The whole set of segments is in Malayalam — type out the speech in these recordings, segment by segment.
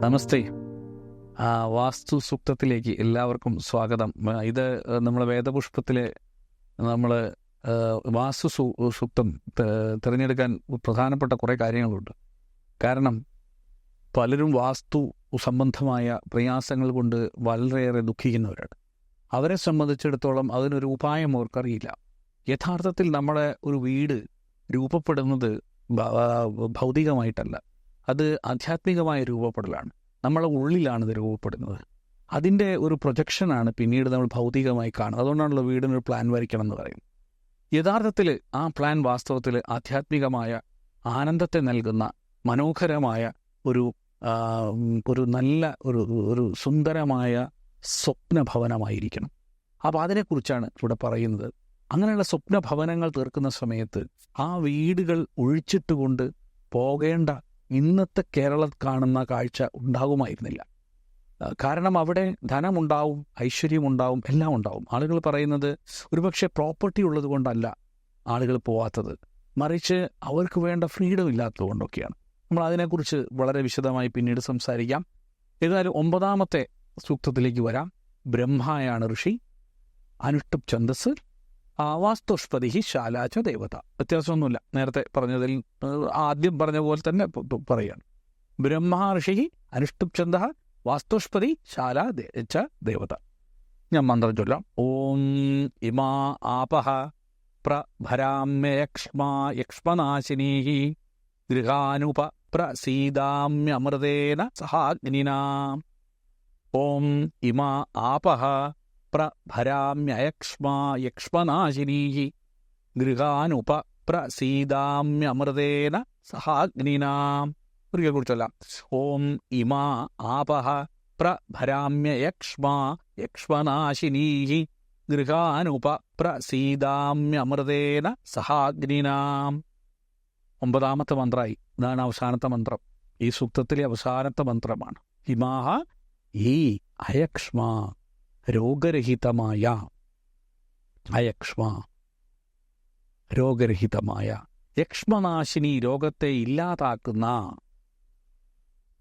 നമസ്തേ. വാസ്തു സൂക്തത്തിലേക്ക് എല്ലാവർക്കും സ്വാഗതം. ഇത് നമ്മളെ വേദപുഷ്പത്തിലെ നമ്മൾ വാസ്തു സൂക്തം തിരഞ്ഞെടുക്കാൻ പ്രധാനപ്പെട്ട കുറേ കാര്യങ്ങളുണ്ട്. കാരണം പലരും വാസ്തു സംബന്ധമായ പ്രയാസങ്ങൾ കൊണ്ട് വളരെയേറെ ദുഃഖിക്കുന്നവരാണ്. അവരെ സംബന്ധിച്ചിടത്തോളം അതിനൊരു ഉപായം അവർക്കറിയില്ല. യഥാർത്ഥത്തിൽ നമ്മളെ ഒരു വീട് രൂപപ്പെടുന്നത് ഭൗതികമായിട്ടല്ല. അത് ആധ്യാത്മികമായ രൂപപ്പെടലാണ്. നമ്മളെ ഉള്ളിലാണ് ഇത് രൂപപ്പെടുന്നത്. അതിന്റെ ഒരു പ്രൊജക്ഷനാണ് പിന്നീട് നമ്മൾ ഭൗതികമായി കാണുന്നത്. അതുകൊണ്ടാണല്ലോ വീടിനൊരു പ്ലാൻ വരയ്ക്കണം എന്ന് പറയും യഥാർത്ഥത്തിൽ ആ പ്ലാൻ വാസ്തവത്തിൽ ആധ്യാത്മികമായ ആനന്ദത്തെ നൽകുന്ന മനോഹരമായ ഒരു ഒരു നല്ല ഒരു ഒരു സുന്ദരമായ സ്വപ്നഭവനമായിരിക്കണം. അപ്പോൾ അതിനെക്കുറിച്ചാണ് ഇവിടെ പറയുന്നത്. അങ്ങനെയുള്ള സ്വപ്നഭവനങ്ങൾ തീർക്കുന്ന സമയത്ത് ആ വീടുകൾ ഒഴിച്ചിട്ടുകൊണ്ട് പോകേണ്ട ഇന്നത്തെ കേരളം കാണുന്ന കാഴ്ച ഉണ്ടാകുമായിരുന്നില്ല. കാരണം അവിടെ ധനമുണ്ടാവും ഐശ്വര്യമുണ്ടാവും എല്ലാം ഉണ്ടാവും. ആളുകൾ പറയുന്നത് ഒരുപക്ഷെ പ്രോപ്പർട്ടി ഉള്ളത് കൊണ്ടല്ല ആളുകൾ പോവാത്തത്. മറിച്ച് അവർക്ക് വേണ്ട ഫ്രീഡം ഇല്ലാത്തത് കൊണ്ടൊക്കെയാണ്. നമ്മൾ അതിനെക്കുറിച്ച് വളരെ വിശദമായി പിന്നീട് സംസാരിക്കാം. ഏതായാലും ഒമ്പതാമത്തെ സൂക്തത്തിലേക്ക് വരാം. ബ്രഹ്മയാണ് ഋഷി. അനുഷ്ടുപ് ഛന്ദസ് ആവാസ്തുഷ്പതി ശാലാച ദേവത. വ്യത്യാസമൊന്നുമില്ല. നേരത്തെ പറഞ്ഞതിൽ ആദ്യം പറഞ്ഞ പോലെ തന്നെ പറയുകയാണ്. ബ്രഹ്മർഷി അനുഷ്ടുപ് ഛന്ദ വാസ്തുഷ്പതി ശാല ച ദേവത. ഞാൻ മന്ത്രം ചൊല്ലാം. ഓം ഇമാ ആപഹ പ്രഭരാമ്യക്ഷ്മാ യക്ഷ്മനാശിനീ ഗൃഹാനുപ പ്രസീതാമ്യമൃതേന സഹാഗ്നിനാ. ഓം ഇമാ ആപഹ പ്രഭരാമ്യയക്ഷ്മാ യക്ഷ്മനാശിനീ ഗൃഹാനുപ പ്രസീതാമ്യമൃതേന സഹാഗ്നിനാം ഒരിക്കൽ കുറിച്ചല്ല ഓം ഇമാ ആപഹ പ്രഭരാമ്യയക്ഷ്മാ യക്ഷ്മനാശിനീ ഗൃഹാനുപ പ്രസീതാമ്യമൃതേന സഹാഗ്നിനാം ഒമ്പതാമത്തെ മന്ത്രമായി ഇതാണ് അവസാനത്തെ മന്ത്രം. ഈ സൂക്തത്തിലെ അവസാനത്തെ മന്ത്രമാണ്. ഹിമാഹ ഈ അയക്ഷ്മ രോഗരഹിതമായ അയക്ഷ്മ. രോഗരഹിതമായ. യക്ഷ്മനാശിനി രോഗത്തെ ഇല്ലാതാക്കുന്ന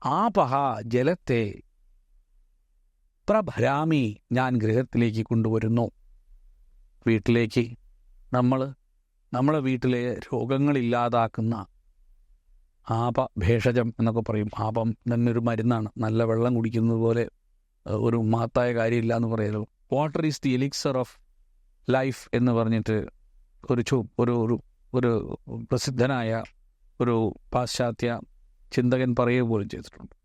ആപഹ ജലത്തെ പ്രഭരാമി ഞാൻ ഗൃഹത്തിലേക്ക് കൊണ്ടുവരുന്നു. വീട്ടിലേക്ക് നമ്മൾ നമ്മളെ വീട്ടിലെ രോഗങ്ങളില്ലാതാക്കുന്ന ആപ ഭേഷജം എന്നൊക്കെ പറയും. ആപം തന്നെ ഒരു മരുന്നാണ്. നല്ല വെള്ളം കുടിക്കുന്നത് പോലെ ഒരു മഹത്തായ കാര്യമില്ല എന്ന് പറയലോ? Water is the elixir of life എന്ന് പറഞ്ഞിട്ട് ഒരു ചു ഒരു ഒരു പ്രസിദ്ധനായ ഒരു പാശ്ചാത്യ ചിന്തകൻ പറയുക പോലും ചെയ്തിട്ടുണ്ട്.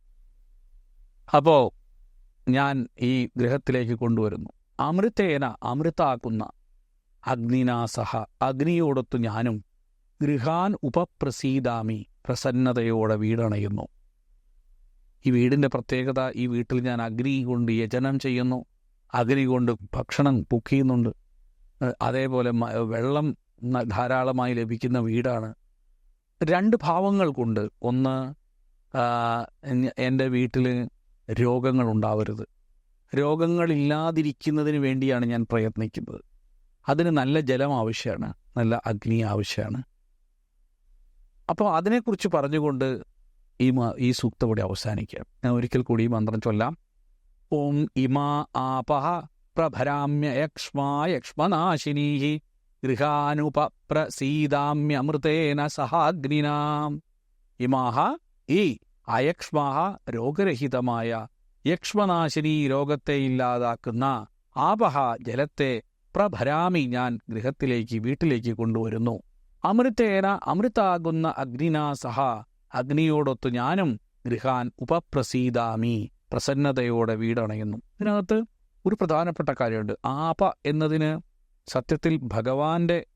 അപ്പോൾ ഞാൻ ഈ ഗൃഹത്തിലേക്ക് കൊണ്ടുവരുന്നു. അമൃതേന അമൃതാക്കുന്ന അഗ്നിനാസഹ അഗ്നിയോടൊത്ത് ഞാനും ഗൃഹാൻ ഉപപ്രസീതാമി പ്രസന്നതയോടെ വീടണയുന്നു. ഈ വീടിന്റെ പ്രത്യേകത ഈ വീട്ടിൽ ഞാൻ അഗ്നി കൊണ്ട് യജനം ചെയ്യുന്നു. അഗ്നി കൊണ്ട് ഭക്ഷണം കുക്ക് ചെയ്യുന്നുണ്ട്. അതേപോലെ വെള്ളം ധാരാളമായി ലഭിക്കുന്ന വീടാണ്. രണ്ട് ഭാവങ്ങൾ കൊണ്ട് ഒന്ന് എന്റെ വീട്ടിൽ രോഗങ്ങൾ ഉണ്ടാവരുത്. രോഗങ്ങളില്ലാതിരിക്കുന്നതിന് വേണ്ടിയാണ് ഞാൻ പ്രയത്നിക്കുന്നത്. അതിന് നല്ല ജലം ആവശ്യമാണ് നല്ല അഗ്നി ആവശ്യമാണ്. അപ്പോൾ അതിനെക്കുറിച്ച് പറഞ്ഞുകൊണ്ട് ഈ ഈ സൂക്തം കൂടി അവസാനിക്കാം ഞാൻ ഒരിക്കൽ കൂടി ഈ മന്ത്രം ചൊല്ലാം. ഓം ഇമാ ആപഹ പ്രഭരാമ്യ യക്ഷ്മാ യക്ഷ്മനാശിനീഹി ഗൃഹാനുപ്രസീതാമ്യമൃതേന സഹാഗ്നിനാം. ഇമാഹ ഈ അയക്ഷ്മാഹ രോഗരഹിതമായ യക്ഷ്മനാശിനി രോഗത്തെ ഇല്ലാതാക്കുന്ന ആപഹ ജലത്തെ പ്രഭരാമി ഞാൻ ഗൃഹത്തിലേക്ക് വീട്ടിലേക്ക് കൊണ്ടുവരുന്നു. അമൃതേന അമൃതാകുന്ന അഗ്നിനാ സഹ അഗ്നിയോടൊത്ത് ഞാനും ഗൃഹാൻ ഉപപ്രസീതാമി. പ്രസന്നതയോടെ വീടണയുന്നു. ഇതിനകത്ത് ഒരു പ്രധാനപ്പെട്ട കാര്യമുണ്ട്. ആപ എന്നതിന് സത്യത്തിൽ ഭഗവാന്റെ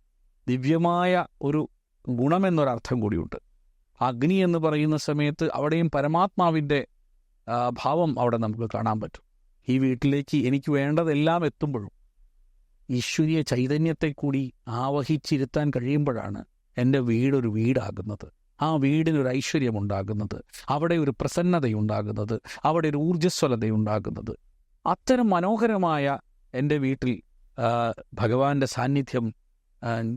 ദിവ്യമായ ഒരു ഗുണമെന്നൊരർത്ഥം കൂടിയുണ്ട്. അഗ്നി എന്ന് പറയുന്ന സമയത്ത് അവിടെയും പരമാത്മാവിന്റെ ഭാവം അവിടെ നമുക്ക് കാണാൻ പറ്റും. ഈ വീട്ടിലേക്ക് എനിക്ക് വേണ്ടതെല്ലാം എത്തുമ്പോഴും ഈശ്വരീയ ചൈതന്യത്തെ കൂടി ആവഹിച്ചിരുത്താൻ കഴിയുമ്പോഴാണ് എന്റെ വീടൊരു വീടാകുന്നത്. ആ വീടിനൊരു ഐശ്വര്യമുണ്ടാകുന്നത് അവിടെ ഒരു പ്രസന്നതയുണ്ടാകുന്നത് അവിടെ ഒരു ഊർജസ്വലതയുണ്ടാകുന്നത്. അത്തരം മനോഹരമായ എന്റെ വീട്ടിൽ ഭഗവാന്റെ സാന്നിധ്യം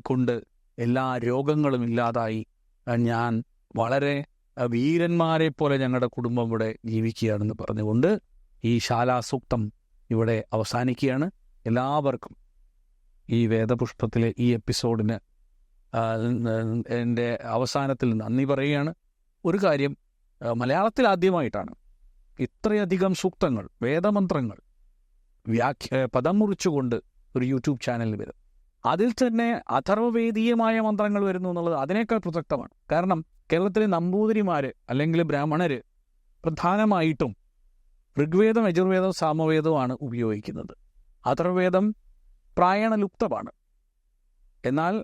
കൊണ്ട് എല്ലാ രോഗങ്ങളും ഇല്ലാതായി ഞാൻ വളരെ വീരന്മാരെ പോലെ ഞങ്ങളുടെ കുടുംബം ഇവിടെ ജീവിക്കുകയാണെന്ന് പറഞ്ഞുകൊണ്ട് ഈ ശാലാസൂക്തം ഇവിടെ അവസാനിക്കുകയാണ്. എല്ലാവർക്കും ഈ വേദപുഷ്പത്തിലെ ഈ എപ്പിസോഡിന് എന്റെ അവസാനത്തിൽ നിന്ന് നന്ദി പറയുകയാണ് ഒരു കാര്യം മലയാളത്തിൽ ആദ്യമായിട്ടാണ് ഇത്രയധികം സൂക്തങ്ങൾ വേദമന്ത്രങ്ങൾ വ്യാഖ്യ പദം മുറിച്ചുകൊണ്ട് ഒരു യൂട്യൂബ് ചാനലിൽ വരും. അതിൽ തന്നെ അഥർവവേദീയമായ മന്ത്രങ്ങൾ വരുന്നു എന്നുള്ളത് അതിനേക്കാൾ പ്രസക്തമാണ്. കാരണം കേരളത്തിലെ നമ്പൂതിരിമാർ അല്ലെങ്കിൽ ബ്രാഹ്മണർ പ്രധാനമായിട്ടും ഋഗ്വേദം യജുർവേദം സാമവേദവുമാണ് ഉപയോഗിക്കുന്നത്. അഥർവവേദം പ്രായണലുപ്തമാണ്. എന്നാൽ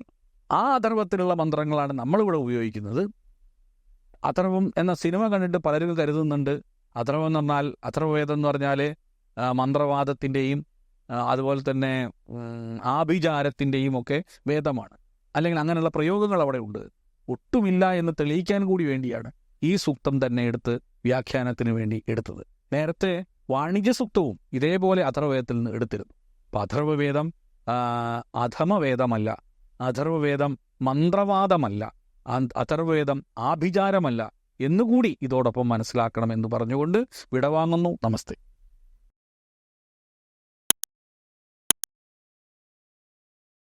ആ അഥർവത്തിലുള്ള മന്ത്രങ്ങളാണ് നമ്മളിവിടെ ഉപയോഗിക്കുന്നത്. അഥർവം എന്ന സിനിമ കണ്ടിട്ട് പലരും കരുതുന്നുണ്ട്. അഥർവം എന്ന് പറഞ്ഞാൽ അഥർവവേദം എന്ന് പറഞ്ഞാൽ മന്ത്രവാദത്തിന്റെയും അതുപോലെ തന്നെ ആഭിചാരത്തിന്റെയും ഒക്കെ വേദമാണ്. അല്ലെങ്കിൽ അങ്ങനെയുള്ള പ്രയോഗങ്ങൾ അവിടെ ഉണ്ട്. ഒട്ടുമില്ല എന്ന് തെളിയിക്കാൻ കൂടി വേണ്ടിയാണ് ഈ സൂക്തം തന്നെ എടുത്ത് വ്യാഖ്യാനത്തിന് വേണ്ടി എടുത്തത്. നേരത്തെ വാണിജ്യ സൂക്തവും ഇതേപോലെ അഥർവവേദത്തിൽ നിന്ന് എടുത്തിരുന്നു. അപ്പം അഥർവവേദം അധമവേദമല്ല. അഥർവവേദം മന്ത്രവാദമല്ല അഥർവവേദം ആഭിചാരമല്ല എന്നുകൂടി ഇതോടൊപ്പം മനസ്സിലാക്കണം എന്ന് പറഞ്ഞുകൊണ്ട് വിടവാങ്ങുന്നു. നമസ്തേ.